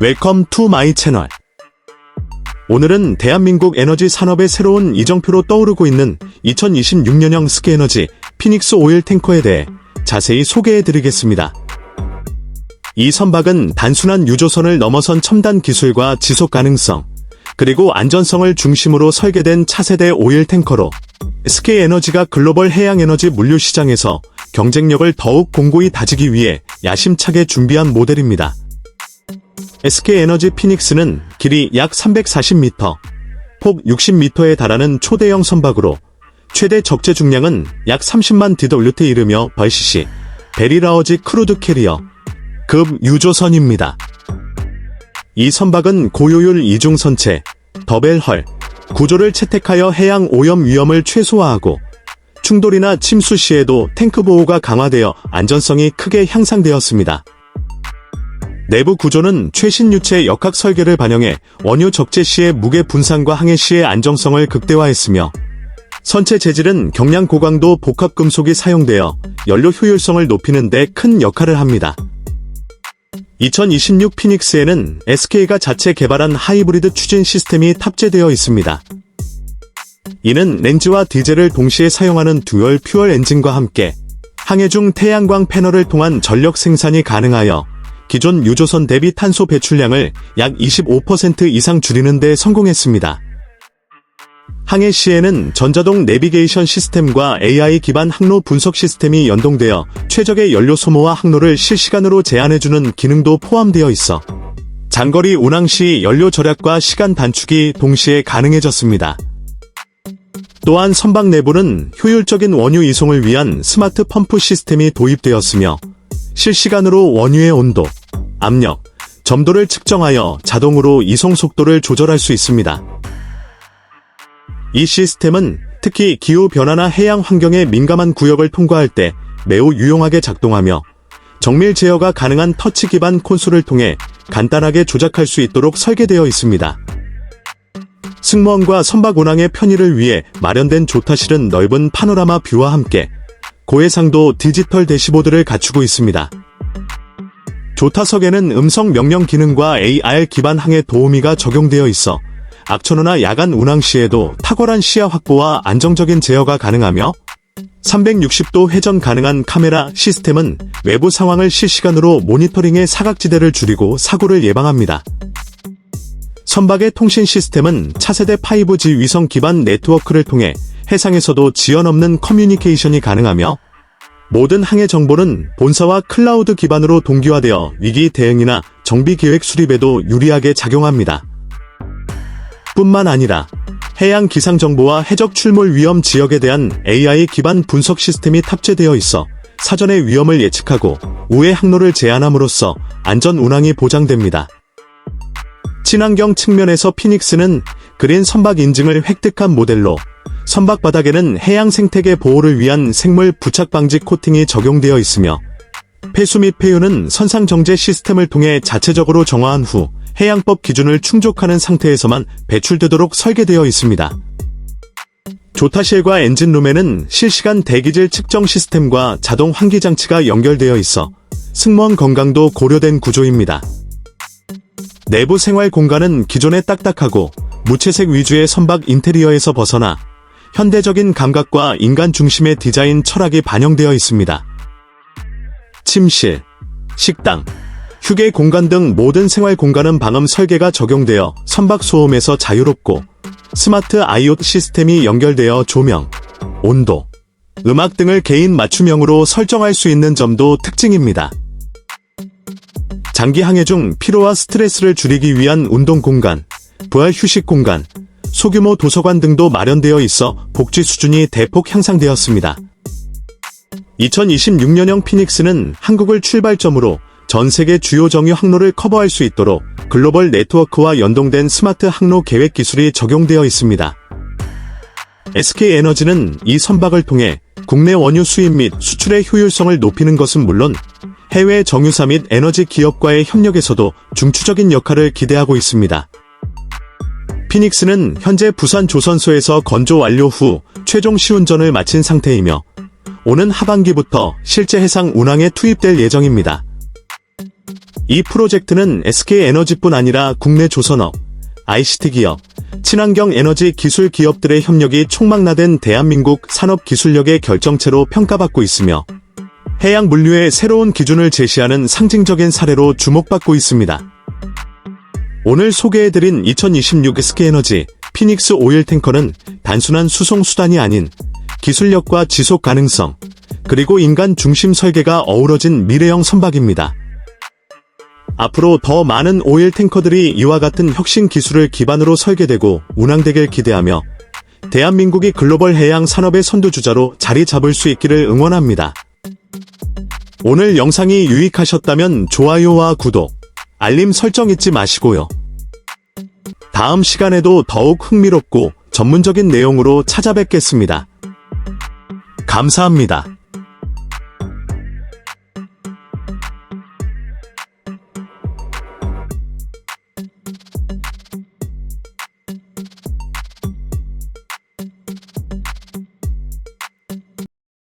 웰컴 투 마이 채널. 오늘은 대한민국 에너지 산업의 새로운 이정표로 떠오르고 있는 2026년형 스케에너지 피닉스 오일 탱커에 대해 자세히 소개해 드리겠습니다. 이 선박은 단순한 유조선을 넘어선 첨단 기술과 지속 가능성, 그리고 안전성을 중심으로 설계된 차세대 오일 탱커로 SK 에너지가 글로벌 해양 에너지 물류 시장에서 경쟁력을 더욱 공고히 다지기 위해 야심차게 준비한 모델입니다. SK 에너지 피닉스는 길이 약 340m, 폭 60m에 달하는 초대형 선박으로 최대 적재 중량은 약 30만 DWT 이르며 벌시시 베리라어지 크루드 캐리어 급 유조선입니다. 이 선박은 고효율 이중선체, 더벨헐, 구조를 채택하여 해양 오염 위험을 최소화하고 충돌이나 침수 시에도 탱크 보호가 강화되어 안전성이 크게 향상되었습니다. 내부 구조는 최신 유체 역학 설계를 반영해 원유 적재 시의 무게 분산과 항해 시의 안정성을 극대화했으며 선체 재질은 경량 고강도 복합 금속이 사용되어 연료 효율성을 높이는 데 큰 역할을 합니다. 2026 피닉스에는 SK가 자체 개발한 하이브리드 추진 시스템이 탑재되어 있습니다. 이는 렌즈와 디젤을 동시에 사용하는 듀얼 퓨얼 엔진과 함께 항해 중 태양광 패널을 통한 전력 생산이 가능하여 기존 유조선 대비 탄소 배출량을 약 25% 이상 줄이는 데 성공했습니다. 항해 시에는 전자동 내비게이션 시스템과 AI 기반 항로 분석 시스템이 연동되어 최적의 연료 소모와 항로를 실시간으로 제한해주는 기능도 포함되어 있어 장거리 운항 시 연료 절약과 시간 단축이 동시에 가능해졌습니다. 또한 선박 내부는 효율적인 원유 이송을 위한 스마트 펌프 시스템이 도입되었으며 실시간으로 원유의 온도, 압력, 점도를 측정하여 자동으로 이송 속도를 조절할 수 있습니다. 이 시스템은 특히 기후 변화나 해양 환경에 민감한 구역을 통과할 때 매우 유용하게 작동하며 정밀 제어가 가능한 터치 기반 콘솔을 통해 간단하게 조작할 수 있도록 설계되어 있습니다. 승무원과 선박 운항의 편의를 위해 마련된 조타실은 넓은 파노라마 뷰와 함께 고해상도 디지털 대시보드를 갖추고 있습니다. 조타석에는 음성 명령 기능과 AR 기반 항해 도우미가 적용되어 있어 악천후나 야간 운항 시에도 탁월한 시야 확보와 안정적인 제어가 가능하며 360도 회전 가능한 카메라 시스템은 외부 상황을 실시간으로 모니터링해 사각지대를 줄이고 사고를 예방합니다. 선박의 통신 시스템은 차세대 5G 위성 기반 네트워크를 통해 해상에서도 지연 없는 커뮤니케이션이 가능하며 모든 항해 정보는 본사와 클라우드 기반으로 동기화되어 위기 대응이나 정비 계획 수립에도 유리하게 작용합니다. 뿐만 아니라 해양 기상 정보와 해적 출몰 위험 지역에 대한 AI 기반 분석 시스템이 탑재되어 있어 사전에 위험을 예측하고 우회 항로를 제한함으로써 안전 운항이 보장됩니다. 친환경 측면에서 피닉스는 그린 선박 인증을 획득한 모델로 선박 바닥에는 해양 생태계 보호를 위한 생물 부착 방지 코팅이 적용되어 있으며 폐수 및 폐유는 선상 정제 시스템을 통해 자체적으로 정화한 후 해양법 기준을 충족하는 상태에서만 배출되도록 설계되어 있습니다. 조타실과 엔진룸에는 실시간 대기질 측정 시스템과 자동 환기 장치가 연결되어 있어 승무원 건강도 고려된 구조입니다. 내부 생활 공간은 기존의 딱딱하고 무채색 위주의 선박 인테리어에서 벗어나 현대적인 감각과 인간 중심의 디자인 철학이 반영되어 있습니다. 침실, 식당, 휴게 공간 등 모든 생활 공간은 방음 설계가 적용되어 선박 소음에서 자유롭고 스마트 IoT 시스템이 연결되어 조명, 온도, 음악 등을 개인 맞춤형으로 설정할 수 있는 점도 특징입니다. 장기 항해 중 피로와 스트레스를 줄이기 위한 운동 공간, 부활 휴식 공간, 소규모 도서관 등도 마련되어 있어 복지 수준이 대폭 향상되었습니다. 2026년형 피닉스는 한국을 출발점으로 전 세계 주요 정유 항로를 커버할 수 있도록 글로벌 네트워크와 연동된 스마트 항로 계획 기술이 적용되어 있습니다. SK에너지는 이 선박을 통해 국내 원유 수입 및 수출의 효율성을 높이는 것은 물론 해외 정유사 및 에너지 기업과의 협력에서도 중추적인 역할을 기대하고 있습니다. 피닉스는 현재 부산 조선소에서 건조 완료 후 최종 시운전을 마친 상태이며 오는 하반기부터 실제 해상 운항에 투입될 예정입니다. 이 프로젝트는 SK에너지뿐 아니라 국내 조선업, ICT 기업, 친환경 에너지 기술 기업들의 협력이 총망라된 대한민국 산업 기술력의 결정체로 평가받고 있으며 해양 물류의 새로운 기준을 제시하는 상징적인 사례로 주목받고 있습니다. 오늘 소개해드린 2026 SK에너지 피닉스 오일 탱커는 단순한 수송 수단이 아닌 기술력과 지속 가능성, 그리고 인간 중심 설계가 어우러진 미래형 선박입니다. 앞으로 더 많은 오일 탱커들이 이와 같은 혁신 기술을 기반으로 설계되고 운항되길 기대하며 대한민국이 글로벌 해양 산업의 선두주자로 자리 잡을 수 있기를 응원합니다. 오늘 영상이 유익하셨다면 좋아요와 구독, 알림 설정 잊지 마시고요. 다음 시간에도 더욱 흥미롭고 전문적인 내용으로 찾아뵙겠습니다. 감사합니다.